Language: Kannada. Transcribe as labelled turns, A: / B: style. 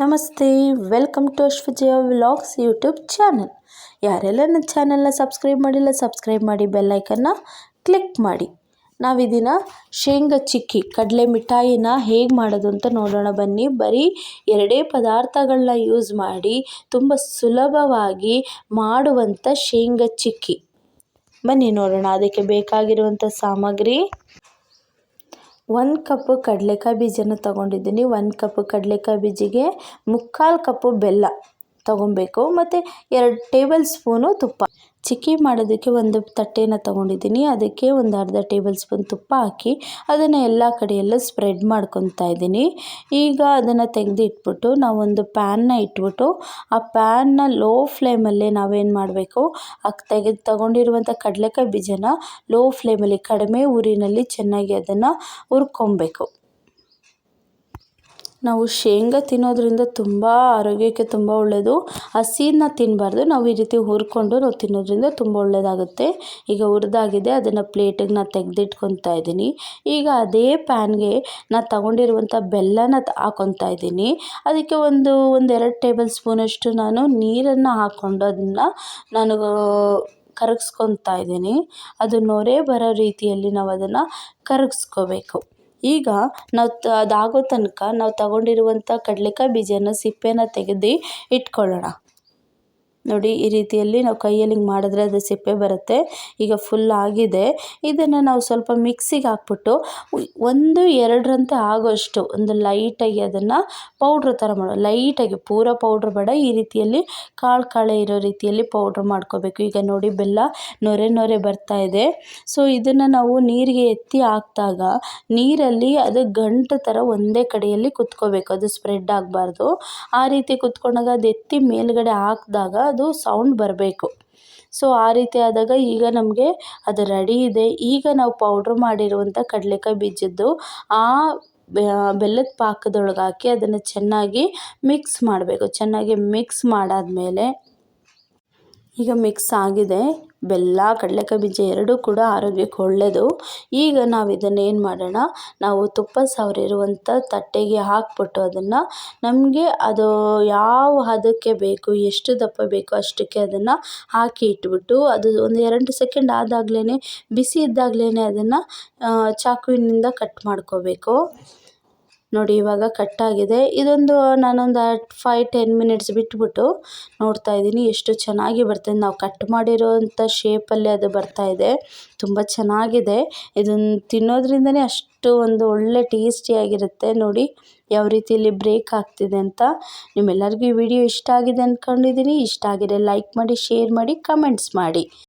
A: ನಮಸ್ತೆ, welcome to Ashwajaya vlogs YouTube channel. ಯಾರೆಲ್ಲ ನನ್ನ ಚಾನಲ್ನ ಸಬ್ಸ್ಕ್ರೈಬ್ ಮಾಡಿಲ್ಲ, ಸಬ್ಸ್ಕ್ರೈಬ್ ಮಾಡಿ ಬೆಲ್ಲೈಕನ್ನ ಕ್ಲಿಕ್ ಮಾಡಿ. ನಾವು ದಿನ ಶೇಂಗಾ ಚಿಕ್ಕಿ, ಕಡಲೆ ಮಿಠಾಯಿನ ಹೇಗೆ ಮಾಡೋದು ಅಂತ ನೋಡೋಣ ಬನ್ನಿ. ಬರೀ ಎರಡೇ ಪದಾರ್ಥಗಳನ್ನ ಯೂಸ್ ಮಾಡಿ ತುಂಬ ಸುಲಭವಾಗಿ ಮಾಡುವಂಥ ಶೇಂಗಾ ಚಿಕ್ಕಿ. ಬನ್ನಿ ನೋಡೋಣ, ಅದಕ್ಕೆ ಬೇಕಾಗಿರುವಂಥ ಸಾಮಗ್ರಿ. ಒಂದು ಕಪ್ಪು ಕಡಲೆಕಾಯಿ ಬೀಜನ ತೊಗೊಂಡಿದ್ದೀನಿ. ಒಂದು ಕಪ್ಪು ಕಡಲೆಕಾಯಿ ಬೀಜಿಗೆ ಮುಕ್ಕಾಲು ಕಪ್ಪು ಬೆಲ್ಲ ತೊಗೊಬೇಕು. ಮತ್ತು ಎರಡು ಟೇಬಲ್ ಸ್ಪೂನು ತುಪ್ಪ. ಚಿಕ್ಕಿ ಮಾಡೋದಕ್ಕೆ ಒಂದು ತಟ್ಟೆನ ತೊಗೊಂಡಿದ್ದೀನಿ. ಅದಕ್ಕೆ ಒಂದು ಅರ್ಧ ಟೇಬಲ್ ಸ್ಪೂನ್ ತುಪ್ಪ ಹಾಕಿ ಅದನ್ನು ಎಲ್ಲ ಕಡೆಯೆಲ್ಲ ಸ್ಪ್ರೆಡ್ ಮಾಡ್ಕೊತಾ ಇದ್ದೀನಿ. ಈಗ ಅದನ್ನು ತೆಗೆದಿಟ್ಬಿಟ್ಟು ನಾವೊಂದು ಪ್ಯಾನ್ನ ಇಟ್ಬಿಟ್ಟು ಆ ಪ್ಯಾನ್ನ ಲೋ ಫ್ಲೇಮಲ್ಲೇ ನಾವೇನು ಮಾಡಬೇಕು? ಆ ತೆಗೆದು ತಗೊಂಡಿರುವಂಥ ಕಡಲೆಕಾಯಿ ಬೀಜನ ಲೋ ಫ್ಲೇಮಲ್ಲಿ ಕಡಿಮೆ ಊರಿನಲ್ಲಿ ಚೆನ್ನಾಗಿ ಅದನ್ನು ಹುರ್ಕೊಬೇಕು. ನಾವು ಶೇಂಗಾ ತಿನ್ನೋದ್ರಿಂದ ತುಂಬ ಆರೋಗ್ಯಕ್ಕೆ ತುಂಬ ಒಳ್ಳೆಯದು ಹಸಿನ ತಿನ್ನಬಾರ್ದು ನಾವು ಈ ರೀತಿ ಹುರ್ಕೊಂಡು ನಾವು ತಿನ್ನೋದ್ರಿಂದ ತುಂಬ ಒಳ್ಳೆಯದಾಗುತ್ತೆ ಈಗ ಹುರಿದಾಗಿದೆ. ಅದನ್ನು ಪ್ಲೇಟಿಗೆ ನಾನು ತೆಗೆದಿಟ್ಕೊತಾ ಇದ್ದೀನಿ. ಈಗ ಅದೇ ಪ್ಯಾನ್ಗೆ ನಾನು ತಗೊಂಡಿರುವಂಥ ಬೆಲ್ಲನ ಹಾಕೊತಾ ಇದ್ದೀನಿ. ಅದಕ್ಕೆ ಒಂದು ಒಂದೆರಡು ಟೇಬಲ್ ಸ್ಪೂನಷ್ಟು ನಾನು ನೀರನ್ನು ಹಾಕ್ಕೊಂಡು ಅದನ್ನು ನಾನು ಕರಗಿಸ್ಕೊತಾ ಇದ್ದೀನಿ. ಅದು ನೊರೆ ಬರೋ ರೀತಿಯಲ್ಲಿ ನಾವು ಅದನ್ನು ಕರಗಿಸ್ಕೋಬೇಕು. ಈಗ ನಾವು ತ ಅದಾಗೋ ತನಕ ನಾವು ತಗೊಂಡಿರುವಂಥ ಕಡ್ಲೆಕಾಯಿ ಬೀಜನ ಸಿಪ್ಪೆನ ತೆಗೆದು ಇಟ್ಕೊಳ್ಳೋಣ. ನೋಡಿ, ಈ ರೀತಿಯಲ್ಲಿ ನಾವು ಕೈಯಲ್ಲಿ ಹಿಂಗೆ ಮಾಡಿದ್ರೆ ಅದು ಸಿಪ್ಪೆ ಬರುತ್ತೆ. ಈಗ ಫುಲ್ ಆಗಿದೆ. ಇದನ್ನು ನಾವು ಸ್ವಲ್ಪ ಮಿಕ್ಸಿಗೆ ಹಾಕ್ಬಿಟ್ಟು ಒಂದು, ಎರಡರಂತೆ ಆಗೋಷ್ಟು ಒಂದು ಲೈಟಾಗಿ ಅದನ್ನು ಪೌಡ್ರ್ ಥರ ಮಾಡೋ ಲೈಟಾಗಿ ಪೂರ ಪೌಡ್ರ್ ಬೇಡ, ಈ ರೀತಿಯಲ್ಲಿ ಕಾಳು ಕಾಳೆ ಇರೋ ರೀತಿಯಲ್ಲಿ ಪೌಡ್ರ್ ಮಾಡ್ಕೋಬೇಕು. ಈಗ ನೋಡಿ, ಬೆಲ್ಲ ನೊರೆ ನೊರೆ ಬರ್ತಾ ಇದೆ. ಸೊ ಇದನ್ನು ನಾವು ನೀರಿಗೆ ಎತ್ತಿ ಹಾಕಿದಾಗ ನೀರಲ್ಲಿ ಅದು ಗಂಟು ಥರ ಒಂದೇ ಕಡೆಯಲ್ಲಿ ಕುತ್ಕೋಬೇಕು. ಅದು ಸ್ಪ್ರೆಡ್ ಆಗಬಾರ್ದು. ಆ ರೀತಿ ಕುತ್ಕೊಂಡಾಗ ಅದು ಎತ್ತಿ ಮೇಲುಗಡೆ ಹಾಕಿದಾಗ ಅದು ಸೌಂಡ್ ಬರಬೇಕು. ಸೊ ಆ ರೀತಿ ಆದಾಗ ಈಗ ನಮಗೆ ಅದು ರೆಡಿ ಇದೆ. ಈಗ ನಾವು ಪೌಡ್ರ್ ಮಾಡಿರುವಂಥ ಕಡಲೆಕಾಯಿ ಬೀಜದ್ದು ಆ ಬೆಲ್ಲದ ಪಾಕದೊಳಗೆ ಹಾಕಿ ಅದನ್ನು ಚೆನ್ನಾಗಿ ಮಿಕ್ಸ್ ಮಾಡಬೇಕು. ಚೆನ್ನಾಗಿ ಮಿಕ್ಸ್ ಮಾಡಾದಮೇಲೆ ಈಗ ಮಿಕ್ಸ್ ಆಗಿದೆ. ಬೆಲ್ಲ, ಕಡಲೆಕಾಯಿ ಬೀಜ ಎರಡೂ ಕೂಡ ಆರೋಗ್ಯಕ್ಕೆ ಒಳ್ಳೆಯದು ಈಗ ನಾವು ಇದನ್ನು ಏನು ಮಾಡೋಣ? ನಾವು ತುಪ್ಪ ಸವರಿರುವಂಥ ತಟ್ಟೆಗೆ ಹಾಕ್ಬಿಟ್ಟು ಅದನ್ನು ನಮಗೆ ಅದು ಯಾವ ಹದಕ್ಕೆ ಬೇಕು, ಎಷ್ಟು ದಪ್ಪ ಬೇಕು ಅಷ್ಟಕ್ಕೆ ಅದನ್ನು ಹಾಕಿ ಇಟ್ಬಿಟ್ಟು ಅದು ಒಂದು ಎರಡು ಸೆಕೆಂಡ್ ಆದಾಗಲೇ ಬಿಸಿ ಇದ್ದಾಗಲೇ ಅದನ್ನು ಚಾಕುವಿನಿಂದ ಕಟ್ ಮಾಡ್ಕೋಬೇಕು. ನೋಡಿ ಇವಾಗ ಕಟ್ಟಾಗಿದೆ ಇದೊಂದು ನಾನೊಂದು ಫೈವ್ ಟೆನ್ ಮಿನಿಟ್ಸ್ ಬಿಟ್ಬಿಟ್ಟು ನೋಡ್ತಾ ಇದ್ದೀನಿ ಎಷ್ಟು ಚೆನ್ನಾಗಿ ಬರ್ತದೆ. ನಾವು ಕಟ್ ಮಾಡಿರೋವಂಥ ಶೇಪಲ್ಲಿ ಅದು ಬರ್ತಾ ಇದೆ. ತುಂಬ ಚೆನ್ನಾಗಿದೆ. ಇದನ್ನು ತಿನ್ನೋದ್ರಿಂದನೇ ಅಷ್ಟು ಒಂದು ಒಳ್ಳೆ ಟೇಸ್ಟಿಯಾಗಿರುತ್ತೆ ನೋಡಿ ಯಾವ ರೀತಿಯಲ್ಲಿ ಬ್ರೇಕ್ ಆಗ್ತಿದೆ ಅಂತ. ನಿಮ್ಮೆಲ್ಲರಿಗೂ ಈ ವಿಡಿಯೋ ಇಷ್ಟ ಆಗಿದೆ ಅಂದ್ಕೊಂಡಿದ್ದೀನಿ ಇಷ್ಟ ಆಗಿದೆ ಲೈಕ್ ಮಾಡಿ ಶೇರ್ ಮಾಡಿ ಕಮೆಂಟ್ಸ್ ಮಾಡಿ.